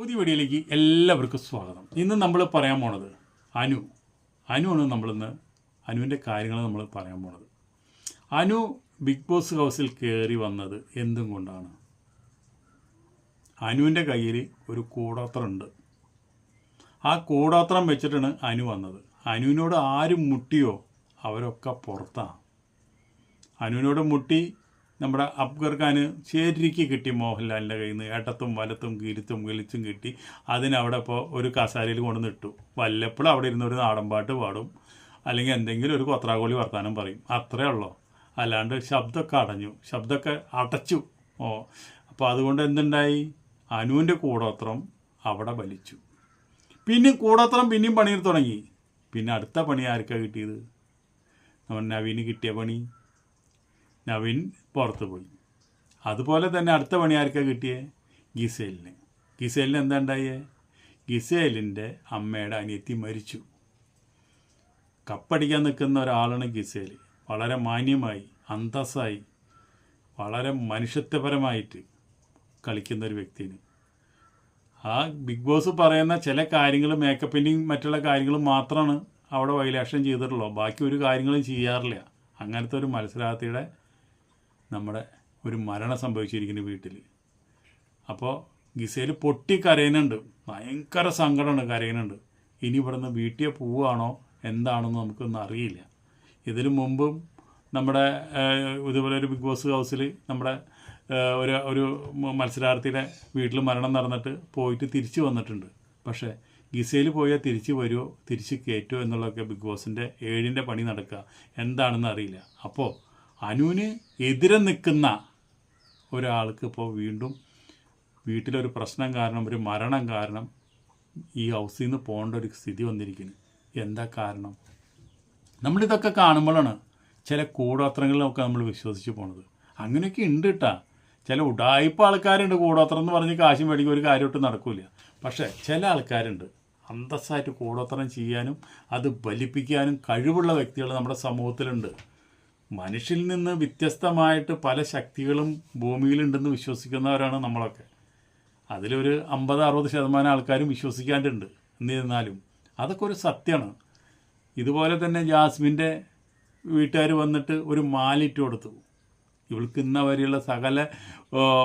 പുതിയ വീഡിയോയിലേക്ക് എല്ലാവർക്കും സ്വാഗതം. ഇന്ന് നമ്മൾ പറയാൻ പോണത് അനു. അനുവാണ് നമ്മളിന്ന് അനുവിന്റെ കാര്യങ്ങൾ നമ്മൾ പറയാൻ പോണത്. അനു ബിഗ് ബോസ് ഹൗസിൽ കയറി വന്നത് എന്തും കൊണ്ടാണ്? അനുവിന്റെ കയ്യിൽ ഒരു കൂടോത്രമുണ്ട് ആ കൂടോത്രം വെച്ചിട്ടാണ് അനു വന്നത്. അനുവിനോട് ആരും മുട്ടിയോ അവരൊക്കെ പുറത്താണ് അനുവിനോട് മുട്ടി നമ്മുടെ അബ്ഗർ ഖാന് കിട്ടി മോഹൻലാലിന്റെ കയ്യിൽ നിന്ന്. ഏട്ടത്തും വലത്തും കീരിത്തും കിളിച്ചും കിട്ടി. അതിനവിടെ ഇപ്പോൾ ഒരു കസാരയിൽ കൊണ്ടുവന്ന് ഇട്ടു വല്ലപ്പോഴും അവിടെ ഇരുന്ന് ഒരു നാടൻ പാട്ട് പാടും. അല്ലെങ്കിൽ എന്തെങ്കിലും ഒരു കൊത്രാകോളി വർത്താനം പറയും. അത്രേ ഉള്ളൂ. അല്ലാണ്ട് ശബ്ദമൊക്കെ അടഞ്ഞു. ശബ്ദമൊക്കെ അടച്ചു. ഓ അപ്പോൾ അതുകൊണ്ട് എന്തുണ്ടായി? അനുവിന്റെ കൂടോത്രം അവിടെ വലിച്ചു പിന്നെ കൂടോത്രം പിന്നെയും പണിയിൽ തുടങ്ങി. പിന്നെ അടുത്ത പണി ആർക്കാണ് കിട്ടിയത്? നവീന് കിട്ടിയ പണി. നവീൻ പുറത്ത് പോയി. അതുപോലെ തന്നെ അടുത്ത പണി ആർക്കാണ് കിട്ടിയേ? ഗിസേലിന്. ഗിസേലിന് എന്താ ഉണ്ടായേ? ഗിസേലിന്റെ അമ്മയുടെ അനിയത്തി മരിച്ചു. കപ്പടിക്കാൻ നിൽക്കുന്ന ഒരാളാണ് ഗിസേൽ വളരെ മാന്യമായി അന്തസ്സായി വളരെ മനുഷ്യത്വപരമായിട്ട് കളിക്കുന്ന ഒരു വ്യക്തിന് ആ ബിഗ് ബോസ് പറയുന്ന ചില കാര്യങ്ങൾ മേക്കപ്പിന്റെയും മറ്റുള്ള കാര്യങ്ങളും മാത്രമാണ് അവിടെ വൈലേഷൻ ചെയ്തിട്ടുള്ളൂ. ബാക്കി ഒരു കാര്യങ്ങളും ചെയ്യാറില്ല. അങ്ങനത്തെ ഒരു മത്സരാർത്ഥിയുടെ നമ്മുടെ ഒരു മരണം സംഭവിച്ചിരിക്കുന്നു വീട്ടിൽ അപ്പോൾ ഗിസയിൽ പൊട്ടി കരയുന്നുണ്ട്. ഭയങ്കര സങ്കടമാണ് കരയുന്നുണ്ട്. ഇനി ഇവിടുന്ന് വീട്ടിൽ പോവുകയാണോ എന്താണെന്ന് നമുക്കൊന്നും അറിയില്ല. ഇതിനു മുമ്പും നമ്മുടെ ഇതുപോലെ ഒരു ബിഗ് ബോസ് ഹൗസിൽ നമ്മുടെ ഒരു ഒരു മത്സരാർത്ഥിയുടെ വീട്ടിൽ മരണം നടന്നിട്ട് പോയിട്ട് തിരിച്ചു വന്നിട്ടുണ്ട്. പക്ഷേ ഗിസയിൽ പോയാൽ തിരിച്ചു വരുമോ തിരിച്ച് കയറ്റുമോ എന്നുള്ളതൊക്കെ ബിഗ് ബോസിന്റെ ഏഴിന്റെ പണി നടക്കുക. എന്താണെന്ന് അറിയില്ല. അപ്പോൾ അനുവിന് എതിരെ നിൽക്കുന്ന ഒരാൾക്ക് ഇപ്പോൾ വീണ്ടും വീട്ടിലൊരു പ്രശ്നം കാരണം ഒരു മരണം കാരണം ഈ ഹൗസിൽ നിന്ന് പോകേണ്ട ഒരു സ്ഥിതി വന്നിരിക്കുന്നു. എന്താ കാരണം? നമ്മളിതൊക്കെ കാണുമ്പോഴാണ് ചില കൂടോത്രങ്ങളിലൊക്കെ നമ്മൾ വിശ്വസിച്ച് പോണത്. അങ്ങനെയൊക്കെ ഉണ്ട് കേട്ടാ. ചില ഉടായ്പ ആൾക്കാരുണ്ട് കൂടോത്രം എന്ന് പറഞ്ഞ് കാശ് മേടിക്കും ഒരു കാര്യമായിട്ട് നടക്കില്ല പക്ഷേ ചില ആൾക്കാരുണ്ട് അന്തസ്സായിട്ട് കൂടോത്രം ചെയ്യാനും അത് ബലിപ്പിക്കാനും കഴിവുള്ള വ്യക്തികൾ നമ്മുടെ സമൂഹത്തിലുണ്ട്. മനുഷ്യരിൽ നിന്ന് വ്യത്യസ്തമായിട്ട് പല ശക്തികളും ഭൂമിയിലുണ്ടെന്ന് വിശ്വസിക്കുന്നവരാണ് നമ്മളൊക്കെ. അതിലൊരു അമ്പത് അറുപത് ശതമാനം ആൾക്കാരും വിശ്വസിക്കാണ്ടുണ്ട്. എന്നിരുന്നാലും അതൊക്കെ ഒരു സത്യമാണ്. ഇതുപോലെ തന്നെ ജാസ്മിന്റെ വീട്ടുകാർ വന്നിട്ട് ഒരു മാലിറ്റ് കൊടുത്തു. ഇവൾക്ക് ഇന്ന വരെയുള്ള സകല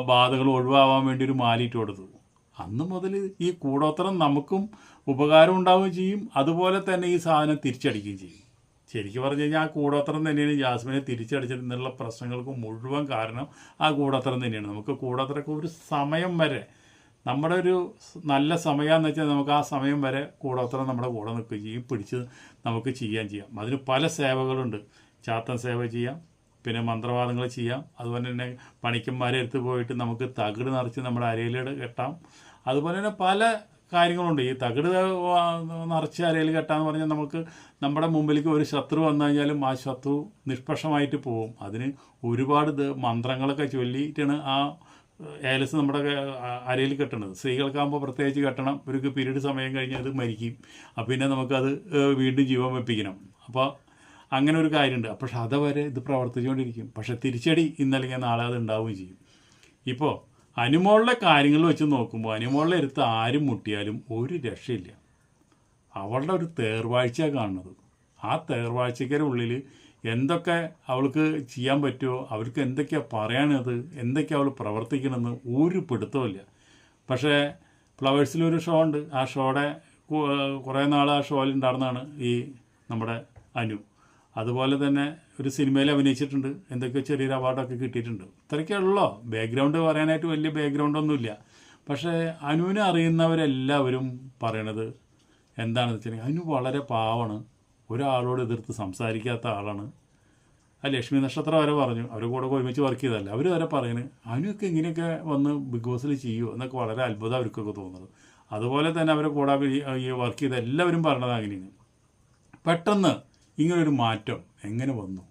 ബാധകൾ ഒഴിവാവാൻ വേണ്ടി ഒരു മാലിറ്റ് കൊടുത്തു. അന്ന് മുതൽ ഈ കൂടോത്രം നമുക്കും ഉപകാരം ഉണ്ടാവുകയും ചെയ്യും. അതുപോലെ തന്നെ ഈ സാധനം തിരിച്ചടിക്കുകയും ചെയ്യും. ശരിക്കും പറഞ്ഞു കഴിഞ്ഞാൽ ആ കൂടോത്രം തന്നെയാണ് ജാസ്മിനെ തിരിച്ചടിച്ചിരുന്നുള്ള പ്രശ്നങ്ങൾക്ക് മുഴുവൻ കാരണം ആ കൂടോത്രം തന്നെയാണ്. നമുക്ക് കൂടോത്രക്ക് ഒരു സമയം വരെ നമ്മുടെ ഒരു നല്ല സമയമെന്ന് വെച്ചാൽ നമുക്ക് ആ സമയം വരെ കൂടോത്രം നമ്മുടെ കൂടെ നിൽക്കുകയും ചെയ്യും പിടിച്ച് നമുക്ക് ചെയ്യാൻ ചെയ്യാം. അതിന് പല സേവകളുണ്ട്. ചാത്തൻ സേവ ചെയ്യാം പിന്നെ മന്ത്രവാദങ്ങൾ ചെയ്യാം. അതുപോലെ തന്നെ പണിക്കന്മാരെ എടുത്ത് പോയിട്ട് നമുക്ക് തകിട് നിറച്ച് നമ്മുടെ അരയിലിട് കെട്ടാം. അതുപോലെ തന്നെ പല കാര്യങ്ങളുണ്ട്. ഈ തകിട് നിറച്ച് അരയിൽ കെട്ടാന്ന് പറഞ്ഞാൽ നമുക്ക് നമ്മുടെ മുമ്പിലേക്ക് ഒരു ശത്രു വന്നു കഴിഞ്ഞാലും ആ ശത്രു നിഷ്പക്ഷമായിട്ട് പോവും. അതിന് ഒരുപാട് മന്ത്രങ്ങളൊക്കെ ചൊല്ലിയിട്ടാണ് ആ ഏലസ് നമ്മുടെ അരയിൽ കെട്ടണത്. സ്ത്രീകൾക്കാകുമ്പോൾ പ്രത്യേകിച്ച് കെട്ടണം. ഇവർക്ക് പീരീഡ് സമയം കഴിഞ്ഞാൽ അത് മരിക്കും. പിന്നെ നമുക്കത് വീണ്ടും ജീവൻ വെപ്പിക്കണം. അപ്പോൾ അങ്ങനെ ഒരു കാര്യമുണ്ട് പക്ഷെ അതുവരെ ഇത് പ്രവർത്തിച്ചുകൊണ്ടിരിക്കും പക്ഷെ തിരിച്ചടി ഇന്നല്ലെങ്കിൽ നാളെ അത് ഉണ്ടാവുകയും ചെയ്യും. ഇപ്പോൾ അനുമോളിലെ കാര്യങ്ങൾ വെച്ച് നോക്കുമ്പോൾ അനുമോളിലെ അടുത്ത് ആരും മുട്ടിയാലും ഒരു രക്ഷയില്ല. അവളുടെ ഒരു തേർവാഴ്ചയാണ് കാണുന്നത്. ആ തേർവാഴ്ചക്കാരുടെ ഉള്ളിൽ എന്തൊക്കെ അവൾക്ക് ചെയ്യാൻ പറ്റുമോ അവർക്ക് എന്തൊക്കെയാണ് പറയണത് എന്തൊക്കെയാണ് അവൾ പ്രവർത്തിക്കണമെന്ന് ഒരു പിടുത്തമില്ല പക്ഷേ ഫ്ലവേഴ്സിലൊരു ഷോ ഉണ്ട്. ആ ഷോയുടെ കുറേ നാൾ ആ ഷോയിൽ ഉണ്ടായിരുന്നതാണ് ഈ നമ്മുടെ അനു. അതുപോലെ തന്നെ ഒരു സിനിമയിൽ അഭിനയിച്ചിട്ടുണ്ട്. എന്തൊക്കെ ചെറിയൊരു അവാർഡൊക്കെ കിട്ടിയിട്ടുണ്ട്. ഇത്രയൊക്കെ ഉള്ളോ ബാക്ക്ഗ്രൗണ്ട് പറയാനായിട്ട് വലിയ ബാക്ക്ഗ്രൗണ്ട് ഒന്നുമില്ല. പക്ഷേ അനുവിനെ അറിയുന്നവരെല്ലാവരും പറയണത് എന്താണെന്ന് വെച്ചിട്ടുണ്ടെങ്കിൽ അനു വളരെ പാവാണ് ഒരാളോട് എതിർത്ത് സംസാരിക്കാത്ത ആളാണ്. ആ ലക്ഷ്മി നക്ഷത്രം വരെ പറഞ്ഞു. അവരുടെ കൂടെ ഒരുമിച്ച് വർക്ക് ചെയ്തല്ല അവർ വരെ പറയുന്നത് അനുവൊക്കെ ഇങ്ങനെയൊക്കെ വന്ന് ബിഗ് ബോസിൽ ചെയ്യുമോ എന്നൊക്കെ വളരെ അത്ഭുതം അവർക്കൊക്കെ തോന്നുന്നത്. അതുപോലെ തന്നെ അവരെ കൂടെ ഈ- വർക്ക് ചെയ്ത എല്ലാവരും പറഞ്ഞത് അങ്ങനെയാണ്. പെട്ടെന്ന് ഇങ്ങനൊരു മാറ്റം എങ്ങനെ വന്നു?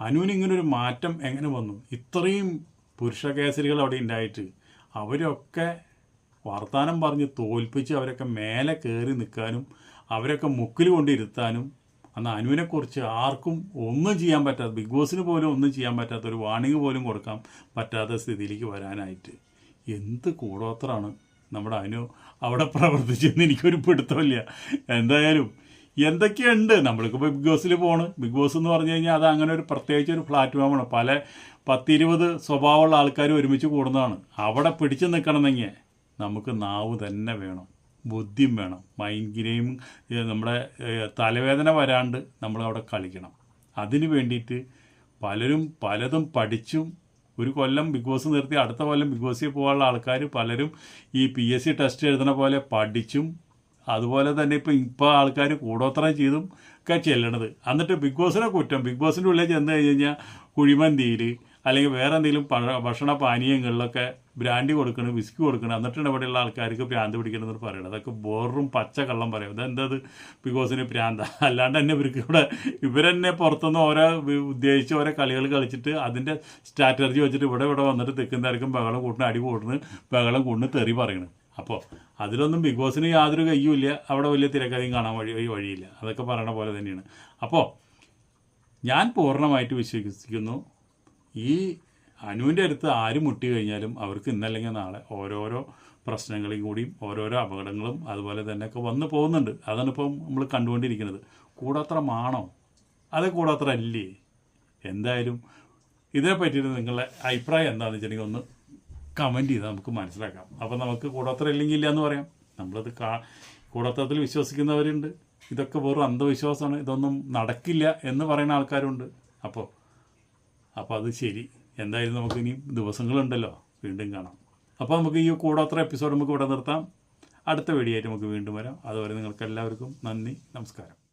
അനുവിന് ഇങ്ങനൊരു മാറ്റം എങ്ങനെ വന്നു? ഇത്രയും പുരുഷ കേസരികൾ അവിടെ ഉണ്ടായിട്ട് അവരൊക്കെ വർത്തമാനം പറഞ്ഞ് തോൽപ്പിച്ച് അവരൊക്കെ മേലെ കയറി നിൽക്കാനും അവരൊക്കെ മുക്കിൽ കൊണ്ടിരുത്താനും അന്ന് അനുവിനെക്കുറിച്ച് ആർക്കും ഒന്നും ചെയ്യാൻ പറ്റാത്ത ബിഗ് ബോസിന് പോലും ഒന്നും ചെയ്യാൻ പറ്റാത്ത ഒരു വാണിംഗ് പോലും കൊടുക്കാൻ പറ്റാത്ത സ്ഥിതിയിലേക്ക് വരാനായിട്ട് എന്ത് കൂടോത്രമാണ് നമ്മുടെ അനു അവിടെ പ്രവർത്തിച്ചെന്ന് എനിക്കൊരു പിടുത്തമില്ല. എന്തായാലും എന്തൊക്കെയുണ്ട്? നമ്മൾക്കിപ്പോൾ ബിഗ് ബോസിൽ പോണ്. ബിഗ് ബോസ് എന്ന് പറഞ്ഞു കഴിഞ്ഞാൽ അത് അങ്ങനെ ഒരു പ്രത്യേകിച്ച് ഒരു പ്ലാറ്റ്ഫോമാണ്. പല പത്തിരുപത് സ്വഭാവമുള്ള ആൾക്കാർ ഒരുമിച്ച് കൂടുന്നതാണ്. അവിടെ പിടിച്ചു നിൽക്കണമെന്നെങ്കിൽ നമുക്ക് നാവ് തന്നെ വേണം. ബുദ്ധിയും വേണം. മൈൻഡ് ഏഹ്, നമ്മുടെ തലവേദന വരാണ്ട് നമ്മൾ അവിടെ കളിക്കണം. അതിന് വേണ്ടിയിട്ട് പലരും പലതും പഠിച്ചും ഒരു കൊല്ലം ബിഗ് ബോസ് നിർത്തി അടുത്ത കൊല്ലം ബിഗ് ബോസിൽ പോകാനുള്ള ആൾക്കാർ പലരും ഈ പി എസ് സി ടെസ്റ്റ് എഴുതുന്ന പോലെ പഠിച്ചും അതുപോലെ തന്നെ ഇപ്പം ഇപ്പോൾ ആൾക്കാർ കൂടോത്രം ചെയ്തും ഒക്കെ ചെല്ലണത്. എന്നിട്ട് ബിഗ് ബോസിനെ കുറ്റം. ബിഗ് ബോസിന്റെ ഉള്ളിൽ ചെന്ന് കഴിഞ്ഞ് കഴിഞ്ഞാൽ കുഴിമന്തിയിൽ അല്ലെങ്കിൽ വേറെ എന്തെങ്കിലും ഭക്ഷണ പാനീയങ്ങളിലൊക്കെ ബ്രാൻഡി കൊടുക്കണം വിസ്കി കൊടുക്കണം എന്നിട്ടാണ് ഇവിടെയുള്ള ആൾക്കാർക്ക് ഭ്രാന്ത് പിടിക്കണമെന്ന് പറയുന്നത് അതൊക്കെ ബോറും പച്ച കള്ളം പറയും. ഇതെന്തത് ബിഗ് ബോസിന് ഭ്രാന്ത അല്ലാണ്ട് തന്നെ ഇവർക്ക് ഇവിടെ ഇവരെന്നെ പുറത്തുനിന്ന് ഓരോ ഉദ്ദേശിച്ച് ഓരോ കളികൾ കളിച്ചിട്ട് അതിന്റെ സ്ട്രാറ്റജി വെച്ചിട്ട് ഇവിടെ ഇവിടെ വന്നിട്ട് തെക്കുന്നതായിരിക്കും ബഹളം കൂട്ടിന് അടി കൂട്ടിന് ബഹളം കൂട്ടിന് തെറി പറയണ്. അപ്പോൾ അതിലൊന്നും ബിഗ് ബോസിന് യാതൊരു കയ്യുമില്ല. അവിടെ വലിയ തിരക്കഥയും കാണാൻ വഴി വഴി- വഴിയില്ല. അതൊക്കെ പറയണ പോലെ തന്നെയാണ്. അപ്പോൾ ഞാൻ പൂർണമായിട്ട് വിശ്വസിക്കുന്നു. ഈ അനുവിന്റെ അടുത്ത് ആര് മുട്ടി കഴിഞ്ഞാലും അവർക്ക് ഇന്നല്ലെങ്കിൽ നാളെ ഓരോരോ പ്രശ്നങ്ങളും കൂടിയും ഓരോരോ അപകടങ്ങളും അതുപോലെ തന്നെ ഒക്കെ വന്നു പോകുന്നുണ്ട്. അതാണ് ഇപ്പം നമ്മൾ കണ്ടുകൊണ്ടിരിക്കുന്നത്. കൂടാത്രമാണോ അത് കൂടാത്ര അല്ലേ? എന്തായാലും ഇതിനെ പറ്റിയിട്ട് നിങ്ങളുടെ അഭിപ്രായം എന്താണെന്ന് വെച്ചിട്ടുണ്ടെങ്കിൽ ഒന്ന് കമന്റ് ചെയ്താൽ നമുക്ക് മനസ്സിലാക്കാം. അപ്പോൾ നമുക്ക് കൂടോത്രം ഇല്ലെങ്കിൽ ഇല്ല എന്ന് പറയാം. നമ്മളത് കാ കൂടോത്രത്തിൽ വിശ്വസിക്കുന്നവരുണ്ട്. ഇതൊക്കെ വെറും അന്ധവിശ്വാസമാണ്. ഇതൊന്നും നടക്കില്ല എന്ന് പറയുന്ന ആൾക്കാരുണ്ട്. അപ്പോൾ അപ്പോൾ അത് ശരി. എന്തായാലും നമുക്ക് ഇനി ദിവസങ്ങളുണ്ടല്ലോ. വീണ്ടും കാണാം. അപ്പോൾ നമുക്ക് ഈ കൂടോത്ര എപ്പിസോഡ് നമുക്ക് ഇവിടെ നിർത്താം. അടുത്ത വീഡിയോ ആയിട്ട് നമുക്ക് വീണ്ടും വരാം. അതുവരെ നിങ്ങൾക്ക് എല്ലാവർക്കും നന്ദി നമസ്കാരം.